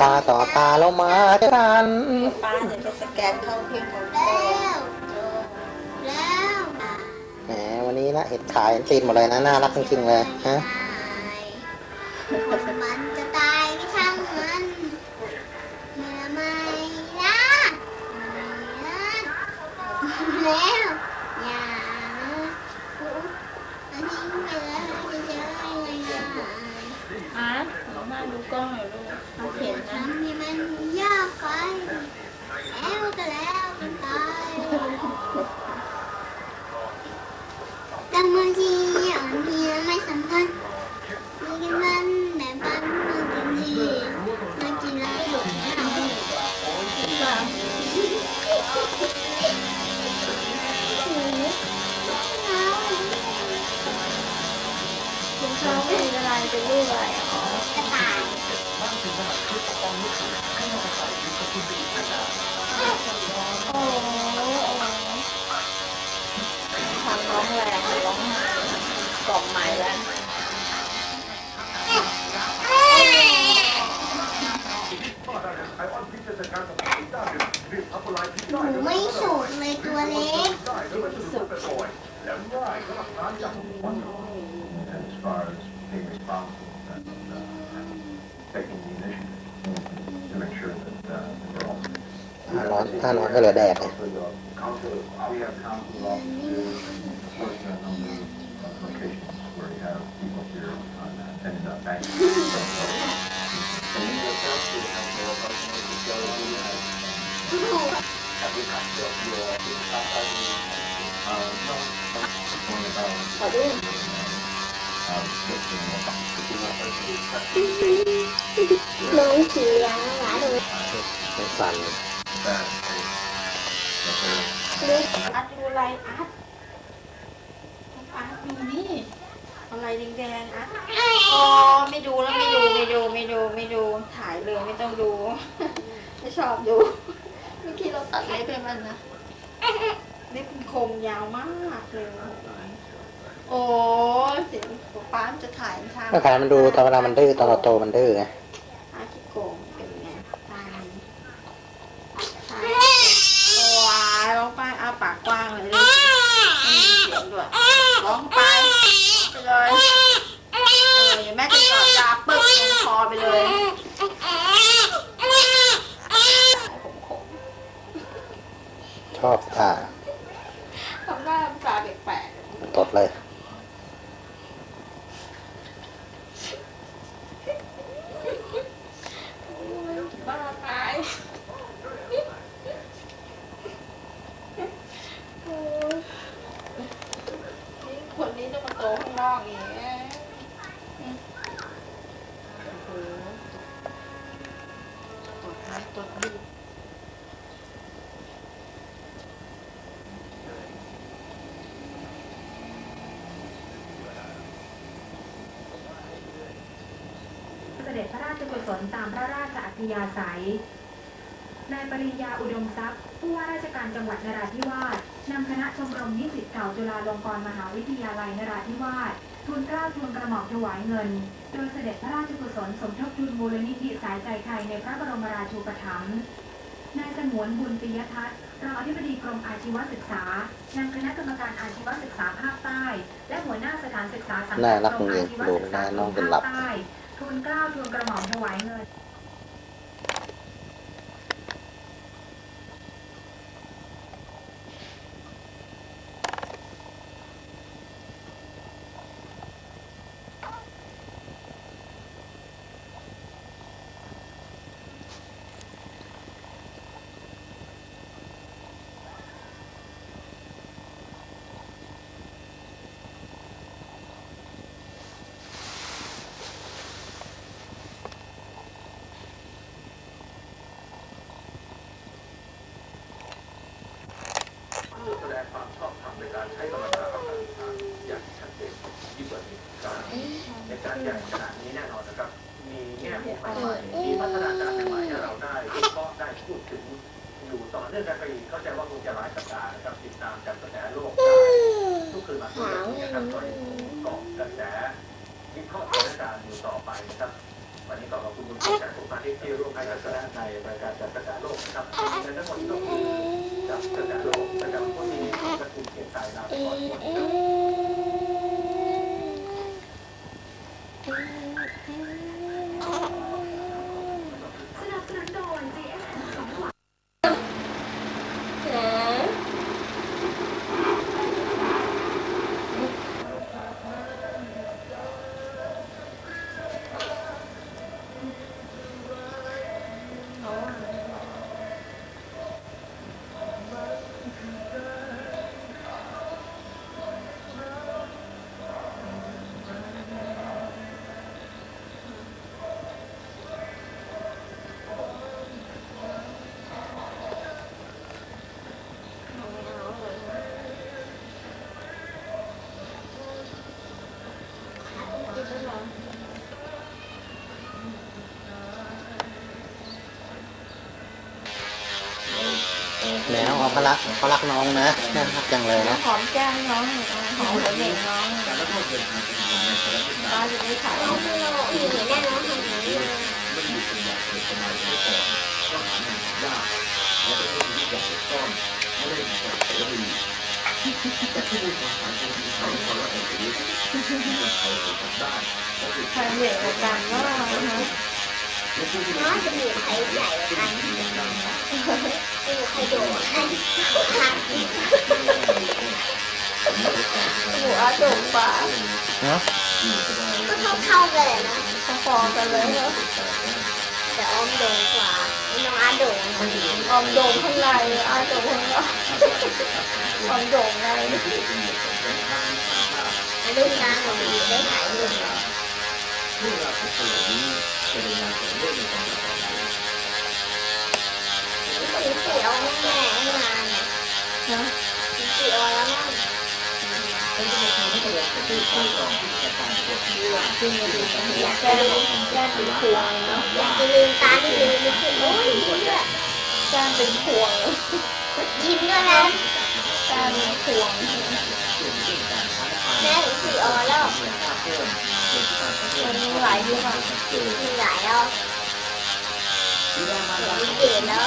ตาต่อตาเรามาเจอกัน ป้าจะไปสแกนเข้าเพลงของโตแล้วแล้วแหมวันนี้นะเห็นขายเห็นตีนหมดเลยนะน่ารักจริงๆเลยฮะมันจะตายก็ช่างมันเมื่อไม่รักไม่รักแล้วอย่าอันนี้ไปแล้วจะเจออะไรอะอาร์ตหนูมาดูกล้องหน่อยลูกเขาเห็นน หนูไม่สูกเลยตัวเล็กถ้าร้อนถ้าร้อนก็เหลือแดดเล น้องขี่ยางหลาดูสั่นเลยอัดดูอะไรอัดอัดดูนี่อะไรแดงๆอัดอ๋อไม่ดูแล้วไม่ดูไม่ดูไม่ดูไม่ดูถ่ายเลยไม่ต้องดู ไม่ชอบดูเมื่อกี้เราตัดเล็บไปมันนะเล็บเป็นคมยาวมากเลย โอ้เสียงป้าจะถ่ายทางก็ขายมันดูตอนเวลามันดื้อตอนเราโตมันดื้อไงอาคิโกงเป็นไงตานี้ตาโอ้ยร้องไปเอาปากกว้างเลยเลยไม่มีเสียงด้วยร้องไปร้องไปเลยเออเดี๋ยวแม่จะหยอดยาปึ๊กลงคอไปเลยขม ช อบท่าๆทำหน้าทำตาแปลกตดเลย ๆบ้าตายโอ้ยนี่คนนี้จะมาโตข้างนอกอย่างเงี้ย โอ้โหตดไหมตดดี เส ด็จพระราชกุศลตามพระราชอัธยาศัย นายปริญญาอุดมทรัพย์ ผู้ว่าราชการจังหวัดนราธิวาสนำคณะชมรมนิสิตเก่าจุฬาลงกรณ์มหาวิทยาลัยนราธิวาสทุนเกล้าทุนกระหม่อมถวายเงิน โดยเสด็จพระราชกุศลสมทบทุนมูลนิธิสายใจไทยในพระบรมราชูปถัมภ์นายสงวนบุญปิยทัศน์รองอธิบดีกรมอาชีวศึกษานำคณะกรรมการอาชีวศึกษาภาคใต้ และหัวหน้าสถานศึกษาสังกัน่าดรักกรมจริอางชีวๆดูศึกหน้าษาน้องเป็นหลับภาคใต้ ทูลเกล้าทูลกระหม่อมถวายเงิน แสดงความชอบธรรมในการใช้กำลังทางการทางอย่างชัดเจนยิ่งกว่านี้ครับในการใหญ่ขนาดนี้แน่นอนนะครับ มีแง่มุมใหม่ๆมีพัฒนาการใหม่ๆให้เราได้วิเคราะห์ได้พูดถึงอยู่ต่อเนื่องกันไปอีกเข้าใจว่าคงจะหลายสัปดาห์นะครับติดตามจากกระแสโลกได้ทุกคืนมาทุกคืนนะครับตอนนี้ผมเกาะกระแสวิเคราะห์สถานการณ์อยู่ต่อไปนะครับ วัน นี้ก็ขอบคุณคุณผู้จัดทุกท่านที่ที่ร่วมให้การแสดงในรายการจัดกระแสโลกนะครับในทั้งหมดก็คือจัดกระแสโลกประจำวันนี้ตระกูลเกียรติสายลาไปก่อนสวัสดีครับ เขารักเขารักน้องนะรักจังเลยนะหอมแก้มน้องหอยนะหอมหัวเหม่งน้องป้าจะได้ถ่ายรูปเราอีกแน่นอนทำอย่างนี้เลยใครเหม่งกว่ากันว่านะน้องจะมีใครใหญ่กว่ากันมีใครโดดกันหักหัวจุกปากเนาะก็เท่าเท่ากันแหละนะพอๆกันเลยเนอะแต่ออมโด่งกว่าน้องอาโด่งนะออมโด่งข้างในอาโด่งข้างนอกออมโด่งในอันนี้งานของดีได้ถ่ายรูปเหรอ นะสีเขียวแล้วมั้งแก้มแก้มเป็นพวงเนาะอยากจะลืมตาที่ลืมไม่ขึ้นโอ้ยยิ้มด้วยแก้มเป็นพวงยิ้มด้วยนะแก้มเป็นพวงแม่ถึงสี่ออแล้วมันมีหลายยุคอะมีหลายแล้วมีเกณฑ์แล้ว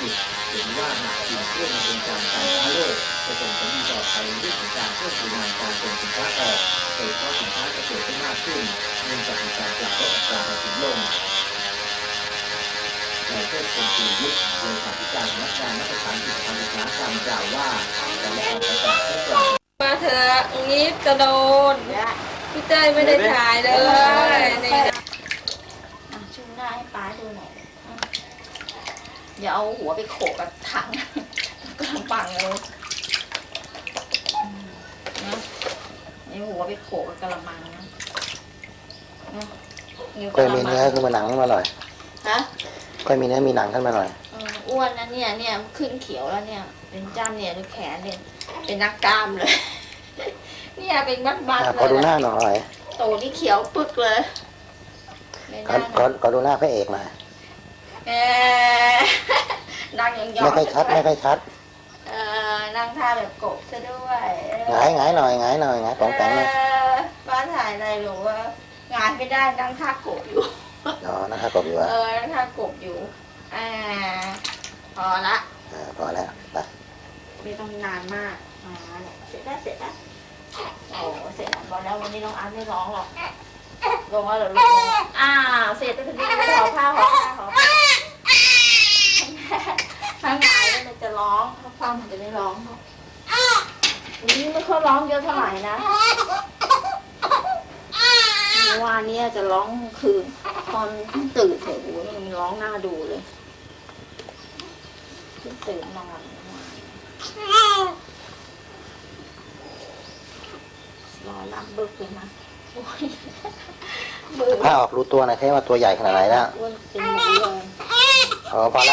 เห็นว่าหากสิ่งเพื่อมันเป็นการการค้าโลกจะส่งผลดีต่อไทยเรื่องของการเพิ่มปริมาณการส่งสินค้าออกโดยเฉพาะสินค้าเกษตรได้มากขึ้นเนื่องจากมีการปรับลดอัตราภาษีลงนายเทศพลสุริยุทธ์เลขาธิการสำนักงานมาตรฐานสินค้าอุตสาหกรรมกล่าวว่าการประกาศเพื่อความมาเถอะงี้จะโดนพี่เต้ยไม่ได้ถ่ายเลยนี่นะชูหน้าให้ป้าดูหน่อยอะ อย่าเอาหัวไปโขกกับถังกำลังปังเลยอืมนะเอาหัวไปโขกกับกระมังนะนะนิ้วเคยมีเนื้อขึ้นมาหนังขึ้นมาหน่อยฮะเคยมีเนื้อมีหนังขึ้นมาหน่อย เอออ้วนนะเนี่ยเนี่ยขึ้นเขียวแล้วเนี่ย เป็นจ้ำเนี่ยดูแขนเนี่ยเป็นนักกล้ามเลย เนี่ยเป็นบัดบัดอะเลขอดูยหน้านะหน่อยโตนี่เขียวปึกเลยไม่ขอน่าขอขอดูหน้าพระเอกหน่อย เออนั่งยองๆไม่ค่อยชัดไม่ค่อยชัดเออนั่งท่าแบบกบซะด้วยเอหองายหงายหน่อยหงายหน่อยหงายของแต่งหน่อยเออบ้านถ่ายอะไรหรือว่าหงายไม่ได้นั่งท่ากบอยู่ อ๋อนะครับกบอยู่อะเออนั่งท่ากบอยู่อ่าพอละ อ่าพอแล้วไปไม่ต้องนานมากอ่าเนี่ยเสร็จแล้วเสร็จแล้วโอ้เสร็จแล้วบอกแล้ววันนี้น้องอาร์ตไม่ร้องหรอกลงแล้วเหรอลูกอ่าเสร็จแล้วทีนี้ขอผ้าขอผ้าขอผ้า ถ้าหงายแล้วมันจะร้องถ้าฟังมันจะไม่ร้องวันนี้ไม่ค่อยร้องเยอะเท่าไหร่นะเมื่อวานเนี้จะร้องคืนตอนตื่นเนี่ยโอ้โหมันร้องหน้าดูเลยเพิ่งตื่นนอนเมื่อวานรอรับบึกเลยนะโอ้ยมือผ้าออกรู้ตัวหนะแค่ว่าตัวใหญ่ขนาดไหนแล้วอ้วนจริงหมดเลย อ๋อพอแล้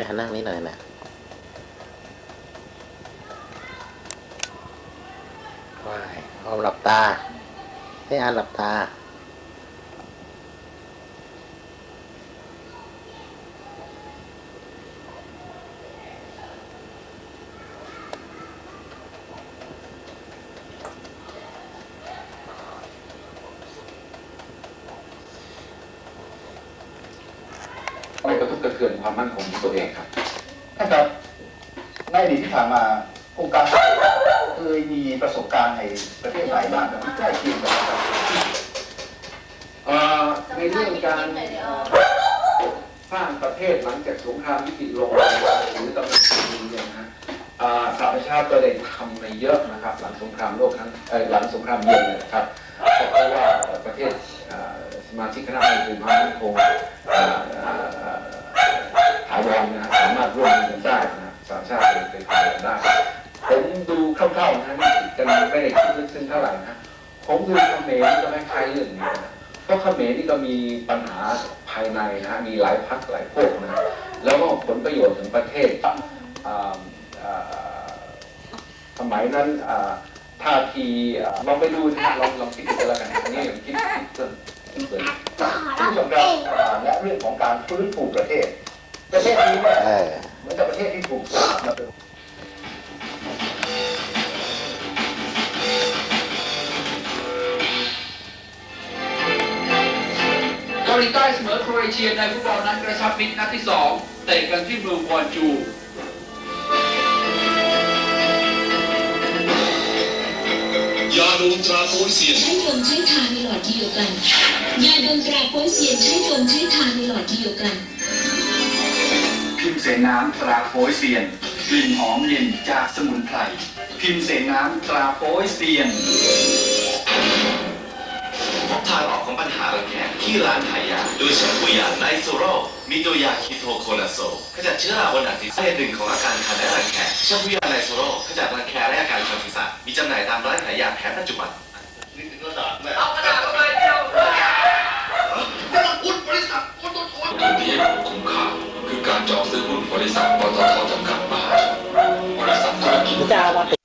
ไม่หันนั่งนี้หน่อยนะว้ายอมหลับตาให้อ่านหลับตา ไม่กระทบกระเทือน ความมั่นคงของตัวเองครับท่านครับในอดีตที่ผ่านมาองค์การเคยมีประสบการณ์ในประเทศไหนบ้างครับที่ใกล้เคียงกันนะครับเอ่อในเรื่องการสร้างประเทศหลังจากสงครามยุติลงหรือตำนานนี้เนี่ยนะฮะอ่าสหประชาชาติก็ได้ทำในเยอะนะครับ หลังสงครามโลกครั้งเอ่อหลังสงครามเย็นเนยนะครับเพราะว่าประเทศอ่าสมาชิกคณะมนตรีความมั่นคงอ่าอ่าถาวรนะ สามารถร่วมมือกันได้นะสหประชาชาติเป็นทำกันได้ผมดูคร่าวๆนะนี่กันไม่ได้คิดลึกซึ้งเท่าไหร่นะผมดูเขมรก็ไม่ใช่เรื่องนี้นะเพราะเขมรนี่ก็มีปัญหาภายในนะมีหลายพักหลายพวกนะแล้วก็ผลประโยชน์ถึงประเทศสมัยนั้นอ่าท่าทีลองไปดูนะลองลองคิดดูแล้วกันอันนี้คิดคิดเกินคิดเกินท่านผู้ชมครับอ่าและเรื่องของการฟื้นฟูประเทศ ประเทศนี้เนี่ยเออเหมือนกับประเทศที่ถูกสร้างมาเป็นเกาหลีใต้เสมอโครเอเชียในฟุตบอลนัดกระชับมิตรนัดที่2เตะกันที่เมืองวอนจูยาดมตราโป๊ยเซียนใช้ดมใช้ทาในหลอดเดียวกัน ยาดมตราโป๊ยเซียนใช้ดมใช้ทาในหลอดเดียวกัน พ์เสนน้ำตราโป๊ยเซียน กลิ่นหอมเย็นจากสมุนไพร พิมพ์เสน้ำตราโป๊ยเซียนพบทางออกของปัญหารังแคที่ร้านขายยาด้วยแชมพูยาไนโซโรมีตัวยาคีโทโคนาโซขจัดเชื้อราบนหนังศีรษะหนึ่งของอาการคันและรังแคแชมพูยาไนโซโรขจัดรังแคและอาการคันศีรษะมีจำหน่ายตามร้านขายยาแผนปัจจุบันนี่ถึงกระดาแม่ จองซื้อหุ้นบริษัทปตทจำกัดมหาชนบริษัทธุรกิจ